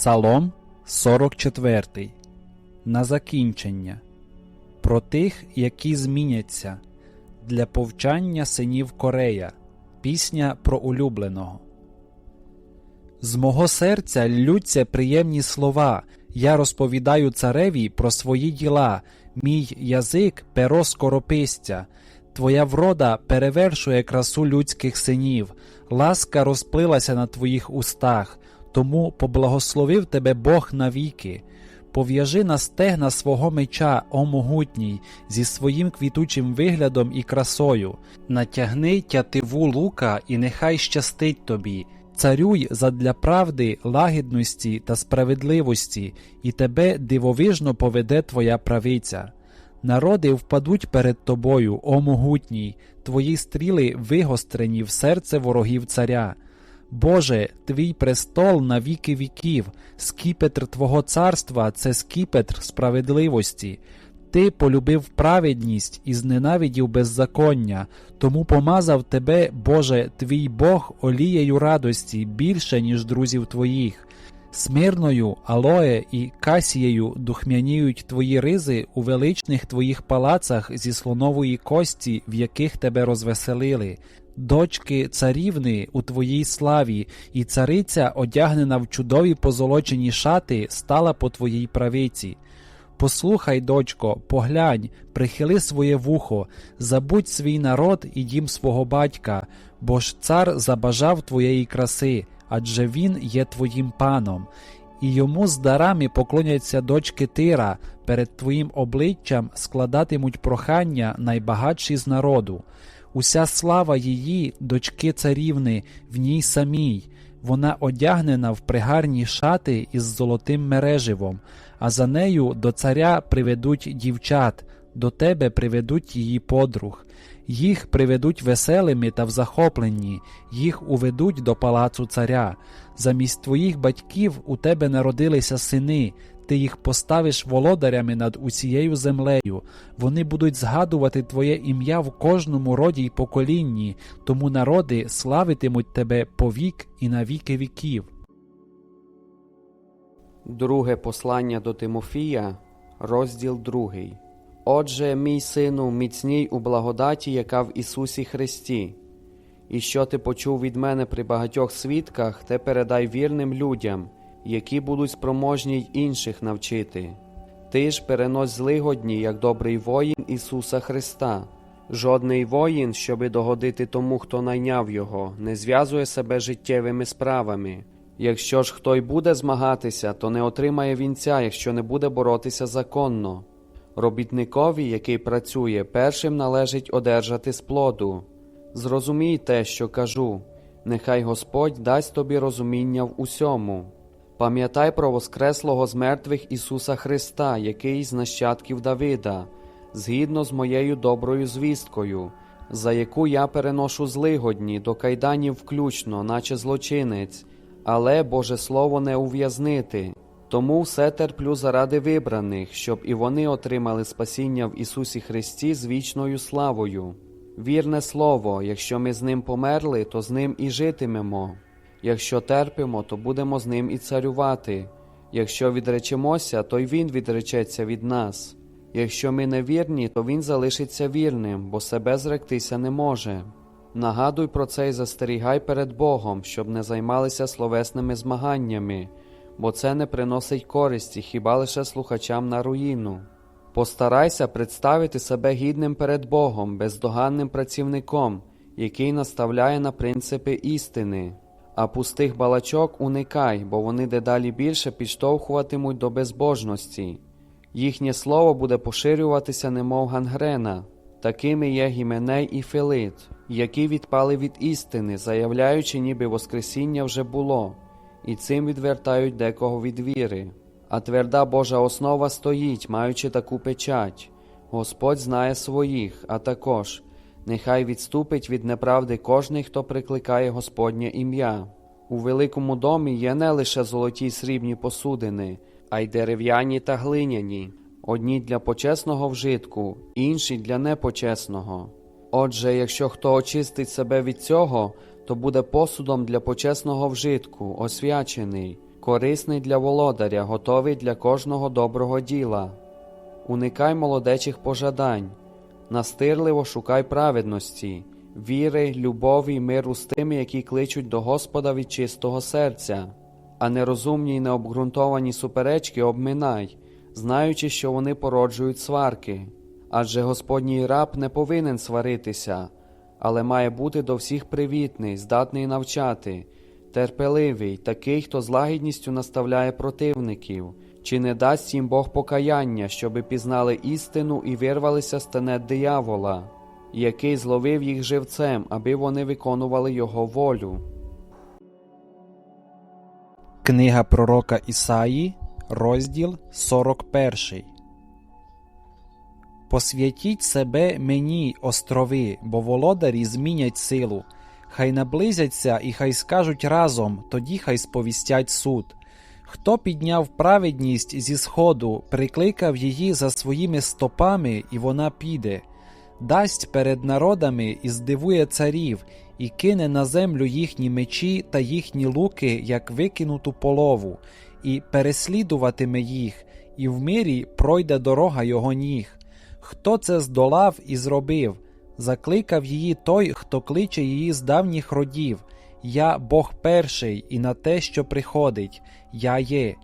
Псалом 44. На закінчення. Про тих, які зміняться. Для повчання синів Корея. Пісня про улюбленого. З мого серця ллються приємні слова. Я розповідаю цареві про свої діла. Мій язик перо скоропистя. Твоя врода перевершує красу людських синів. Ласка розплилася на твоїх устах. Тому поблагословив тебе Бог навіки. Пов'яжи на стегна свого меча, о могутній, зі своїм квітучим виглядом і красою, натягни тятиву лука, і нехай щастить тобі. Царюй задля правди, лагідності та справедливості, і тебе дивовижно поведе твоя правиця. Народи впадуть перед тобою, о могутній, твої стріли вигострені в серце ворогів царя. Боже, твій престол на віки віків, скіпетр Твого царства це скіпетр справедливості. Ти полюбив праведність і зненавидів беззаконня, тому помазав тебе, Боже, твій Бог олією радості більше, ніж друзів твоїх. Смирною, алоє і касією духмяніють твої ризи у величних твоїх палацах зі слонової кості, в яких тебе розвеселили. Дочки царівни у твоїй славі, і цариця, одягнена в чудові позолочені шати, стала по твоїй правиці. Послухай, дочко, поглянь, прихили своє вухо, забудь свій народ і дім свого батька, бо ж цар забажав твоєї краси, адже він є твоїм паном, і йому з дарами поклоняться дочки Тира, перед твоїм обличчям складатимуть прохання найбагатші з народу. Уся слава її, дочки царівни, в ній самій. Вона одягнена в пригарні шати із золотим мереживом, а за нею до царя приведуть дівчат, до тебе приведуть її подруг. Їх приведуть веселими та в захопленні, їх уведуть до палацу царя. Замість твоїх батьків у тебе народилися сини, ти їх поставиш володарями над усією землею. Вони будуть згадувати твоє ім'я в кожному роді й поколінні, тому народи славитимуть тебе повік і на віки віків. Друге послання до Тимофія, розділ другий. Отже, мій сину, міцній у благодаті, яка в Ісусі Христі. І що ти почув від мене при багатьох свідках, те передай вірним людям, які будуть спроможні й інших навчити. Ти ж перенось злигодні, як добрий воїн Ісуса Христа. Жодний воїн, щоби догодити тому, хто найняв його, не зв'язує себе життєвими справами. Якщо ж хто й буде змагатися, то не отримає вінця, якщо не буде боротися законно. Робітникові, який працює, першим належить одержати з плоду. Зрозумій те, що кажу, нехай Господь дасть тобі розуміння в усьому. Пам'ятай про Воскреслого з мертвих Ісуса Христа, який з нащадків Давида, згідно з моєю доброю звісткою, за яку я переношу злигодні до кайданів включно, наче злочинець, але Боже Слово не ув'язнити. Тому все терплю заради вибраних, щоб і вони отримали спасіння в Ісусі Христі з вічною славою. Вірне слово, якщо ми з ним померли, то з ним і житимемо. Якщо терпимо, то будемо з ним і царювати. Якщо відречемося, то й він відречеться від нас. Якщо ми не вірні, то він залишиться вірним, бо себе зректися не може. Нагадуй про це і застерігай перед Богом, щоб не займалися словесними змаганнями, бо це не приносить користі хіба лише слухачам на руїну. Постарайся представити себе гідним перед Богом, бездоганним працівником, який наставляє на принципи істини. А пустих балачок уникай, бо вони дедалі більше підштовхуватимуть до безбожності. Їхнє слово буде поширюватися, немов гангрена. Такими є Гіменей і Филит, які відпали від істини, заявляючи, ніби Воскресіння вже було, і цим відвертають декого від віри. А тверда Божа основа стоїть, маючи таку печать. Господь знає своїх, а також нехай відступить від неправди кожний, хто прикликає Господнє ім'я. У великому домі є не лише золоті й срібні посудини, а й дерев'яні та глиняні, одні для почесного вжитку, інші для непочесного. Отже, якщо хто очистить себе від цього, то буде посудом для почесного вжитку, освячений, корисний для володаря, готовий для кожного доброго діла. Уникай молодечих пожадань, настирливо шукай праведності, віри, любові миру з тими, які кличуть до Господа від чистого серця, а нерозумні й необґрунтовані суперечки обминай, знаючи, що вони породжують сварки. Адже Господній раб не повинен сваритися, але має бути до всіх привітний, здатний навчати, терпеливий, такий, хто з лагідністю наставляє противників, чи не дасть їм Бог покаяння, щоби пізнали істину і вирвалися з тенет диявола, який зловив їх живцем, аби вони виконували його волю. Книга пророка Ісаї, розділ 41. Посвятіть себе мені, острови, бо володарі змінять силу. Хай наблизяться і хай скажуть разом, тоді хай сповістять суд. Хто підняв праведність зі сходу, прикликав її за своїми стопами, і вона піде, дасть перед народами і здивує царів, і кине на землю їхні мечі та їхні луки, як викинуту полову, і переслідуватиме їх, і в мирі пройде дорога його ніг. Хто це здолав і зробив? Закликав її той, хто кличе її з давніх родів. Я Бог перший, і на те, що приходить, я є.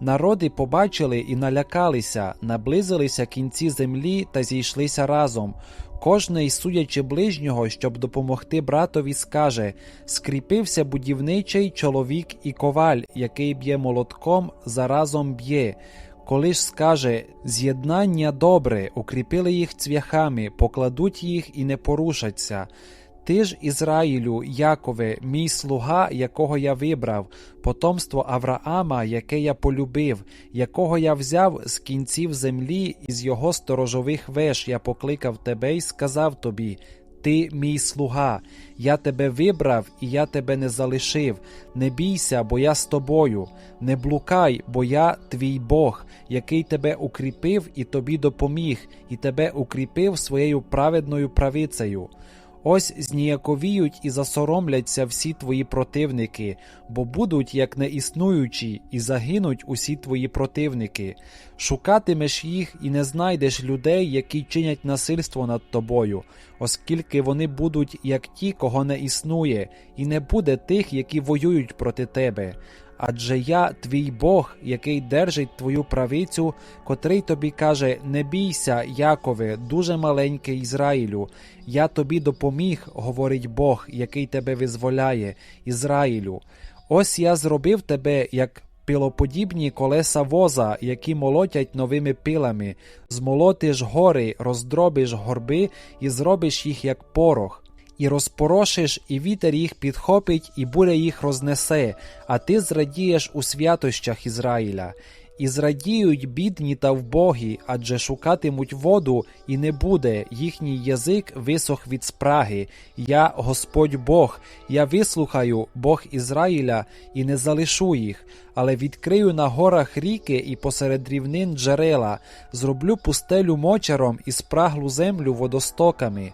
Народи побачили і налякалися, наблизилися кінці землі та зійшлися разом. Кожний, судячи ближнього, щоб допомогти братові, скаже: скріпився будівничий чоловік і коваль, який б'є молотком, заразом б'є. Коли ж скаже з'єднання добре, укріпили їх цвяхами, покладуть їх і не порушаться. Ти ж, Ізраїлю, Якове, мій слуга, якого я вибрав, потомство Авраама, яке я полюбив, якого я взяв з кінців землі, і з його сторожових веж я покликав тебе і сказав тобі: Ти мій слуга, я тебе вибрав, і я тебе не залишив. Не бійся, бо я з тобою. Не блукай, бо я твій Бог, який тебе укріпив і тобі допоміг, і тебе укріпив своєю праведною правицею. Ось зніяковіють і засоромляться всі твої противники, бо будуть як неіснуючі, і загинуть усі твої противники. Шукатимеш їх і не знайдеш людей, які чинять насильство над тобою, оскільки вони будуть як ті, кого не існує, і не буде тих, які воюють проти тебе. Адже я твій Бог, який держить твою правицю, котрий тобі каже: Не бійся, Якове, дуже маленький Ізраїлю. Я тобі допоміг, говорить Бог, який тебе визволяє, Ізраїлю. Ось я зробив тебе як пилоподібні колеса воза, які молотять новими пилами, змолотиш гори, роздробиш горби і зробиш їх як порох. І розпорошиш, і вітер їх підхопить, і буря їх рознесе, а ти зрадієш у святощах Ізраїля. І зрадіють бідні та вбогі, адже шукатимуть воду, і не буде, їхній язик висох від спраги. Я Господь Бог, я вислухаю Бог Ізраїля, і не залишу їх, але відкрию на горах ріки і посеред рівнин джерела, зроблю пустелю мочаром і спраглу землю водостоками.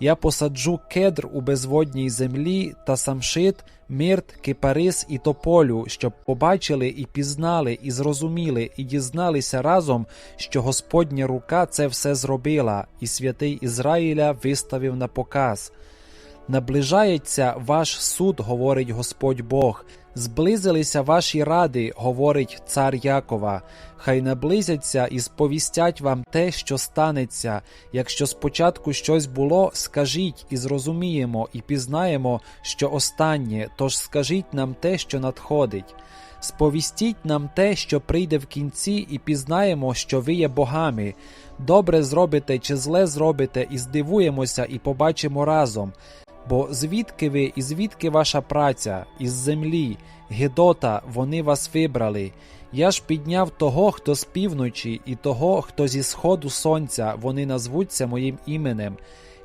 Я посаджу кедр у безводній землі та самшит, мирт, кипарис і тополю, щоб побачили і пізнали, і зрозуміли, і дізналися разом, що Господня рука це все зробила, і святий Ізраїля виставив на показ. Наближається ваш суд, говорить Господь Бог. Зблизилися ваші ради, говорить цар Якова. Хай наблизяться і сповістять вам те, що станеться. Якщо спочатку щось було, скажіть і зрозуміємо, і пізнаємо, що останнє, тож скажіть нам те, що надходить. Сповістіть нам те, що прийде в кінці, і пізнаємо, що ви є богами. Добре зробите чи зле зробите, і здивуємося, і побачимо разом. Бо звідки ви і звідки ваша праця, із землі, Гедота, вони вас вибрали. Я ж підняв того, хто з півночі, і того, хто зі сходу сонця, вони назвуться моїм іменем.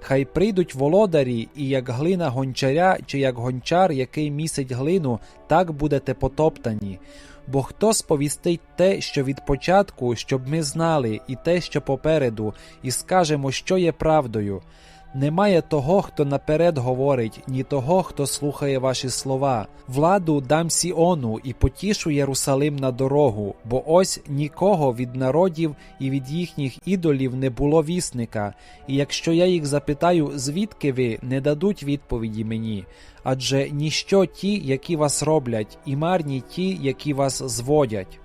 Хай прийдуть володарі, і як глина гончаря, чи як гончар, який місить глину, так будете потоптані. Бо хто сповістить те, що від початку, щоб ми знали, і те, що попереду, і скажемо, що є правдою. Немає того, хто наперед говорить, ні того, хто слухає ваші слова. Владу дам Сіону і потішу Єрусалим на дорогу, бо ось нікого від народів і від їхніх ідолів не було вісника. І якщо я їх запитаю, звідки ви, не дадуть відповіді мені. Адже ніщо ті, які вас роблять, і марні ті, які вас зводять.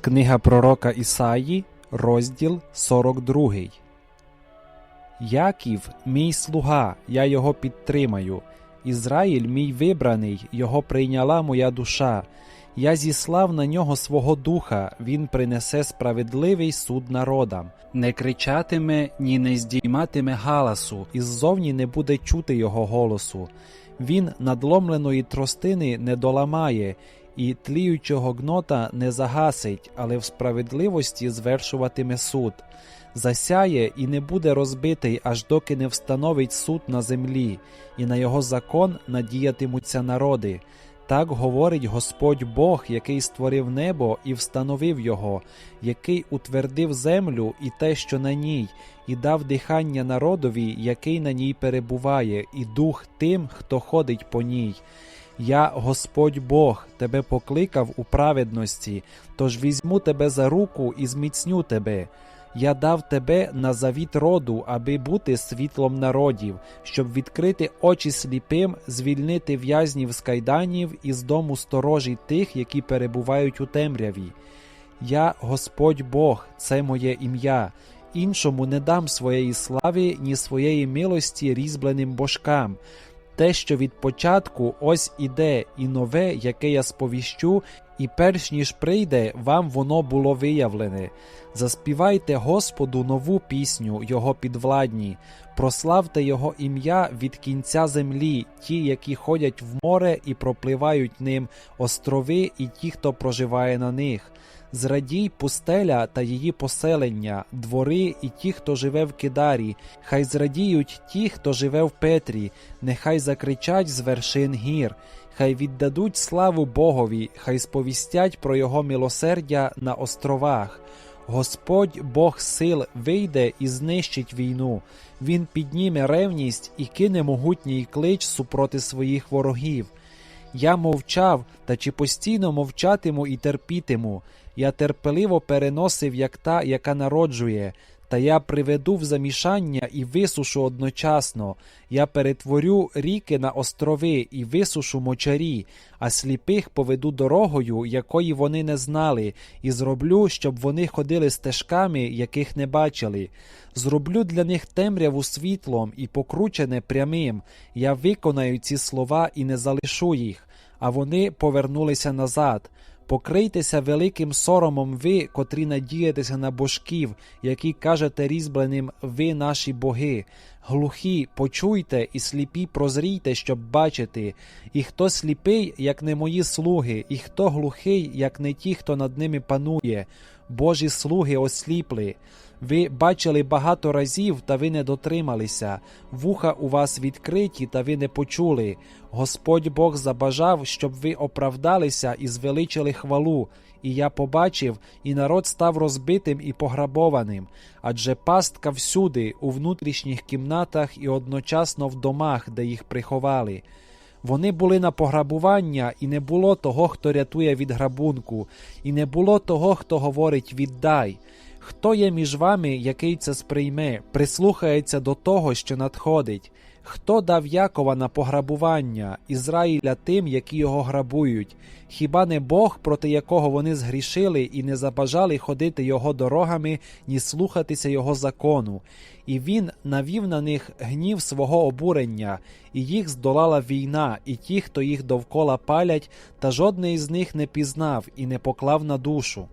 Книга пророка Ісаї, розділ 42. Яків, мій слуга, я його підтримаю. Ізраїль, мій вибраний, його прийняла моя душа. Я зіслав на нього свого духа, він принесе справедливий суд народам. Не кричатиме, ні не здійматиме галасу, і ззовні не буде чути його голосу. Він надломленої тростини не доламає, і тліючого гнота не загасить, але в справедливості звершуватиме суд. Засяє і не буде розбитий, аж доки не встановить суд на землі, і на його закон надіятимуться народи. Так говорить Господь Бог, який створив небо і встановив його, який утвердив землю і те, що на ній, і дав дихання народові, який на ній перебуває, і дух тим, хто ходить по ній. Я, Господь Бог, тебе покликав у праведності, тож візьму тебе за руку і зміцню тебе. Я дав тебе на завіт роду, аби бути світлом народів, щоб відкрити очі сліпим, звільнити в'язнів з кайданів і з дому сторожі тих, які перебувають у темряві. Я, Господь Бог, це моє ім'я. Іншому не дам своєї слави, ні своєї милості різьбленим божкам. Те, що від початку ось іде, і нове, яке я сповіщу, і перш ніж прийде, вам воно було виявлене. Заспівайте Господу нову пісню, Його підвладні, прославте Його ім'я від кінця землі, ті, які ходять в море і пропливають ним, острови і ті, хто проживає на них. Зрадій пустеля та її поселення, двори і ті, хто живе в Кидарі, хай зрадіють ті, хто живе в Петрі, нехай закричать з вершин гір, хай віддадуть славу Богові, хай сповістять про Його милосердя на островах. Господь Бог сил вийде і знищить війну. Він підніме ревність і кине могутній клич супроти своїх ворогів. Я мовчав, та чи постійно мовчатиму і терпітиму. Я терпеливо переносив, як та, яка народжує, та я приведу в замішання і висушу одночасно. Я перетворю ріки на острови і висушу мочарі, а сліпих поведу дорогою, якої вони не знали, і зроблю, щоб вони ходили стежками, яких не бачили. Зроблю для них темряву світлом і покручене прямим. Я виконаю ці слова і не залишу їх. А вони повернулися назад. Покрийтеся великим соромом ви, котрі надієтеся на божків, які кажете різьбленим ви наші боги. Глухі, почуйте і сліпі прозрійте, щоб бачити. І хто сліпий, як не мої слуги, і хто глухий, як не ті, хто над ними панує. Божі слуги осліпли. Ви бачили багато разів, та ви не дотрималися, вуха у вас відкриті, та ви не почули. Господь Бог забажав, щоб ви оправдалися і звеличили хвалу. І я побачив, і народ став розбитим і пограбованим, адже пастка всюди, у внутрішніх кімнатах і одночасно в домах, де їх приховали. Вони були на пограбування, і не було того, хто рятує від грабунку, і не було того, хто говорить віддай. Хто є між вами, який це сприйме, прислухається до того, що надходить? Хто дав Якова на пограбування, Ізраїля тим, які його грабують? Хіба не Бог, проти якого вони згрішили і не забажали ходити його дорогами, ні слухатися його закону? І він навів на них гнів свого обурення, і їх здолала війна, і ті, хто їх довкола палять, та жодний із них не пізнав і не поклав на душу.